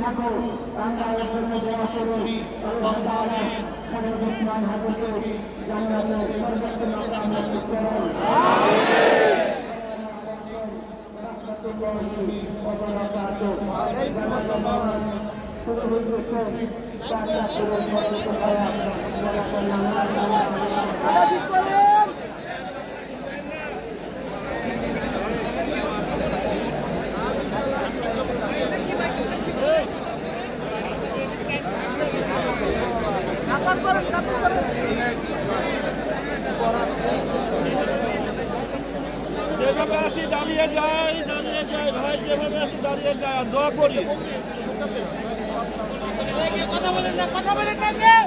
থাকো আমরা এর জন্য দেওয়া করি আল্লাহ তাআলা তুমি দুশ্মন হাবিকে জান্নাতে সর্বোচ্চ মাকাম নসিব করুন রহমতুল্লাহি ওয়া বারাকাতুহু শুরু হয়েছে চাচা শুরু করতে হয় আপনারা করলাম যেভাবে আসি দাঁড়িয়ে যাই দাঁড়িয়ে যাই ভাই যেভাবে আসি দাঁড়িয়ে যাই দোয়া করি। কথা বলেন না কথা বলেন না কেউ।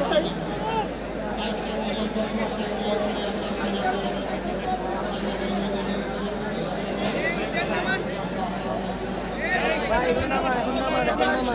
ভাই এখন নামা এখন নামা এখন নামা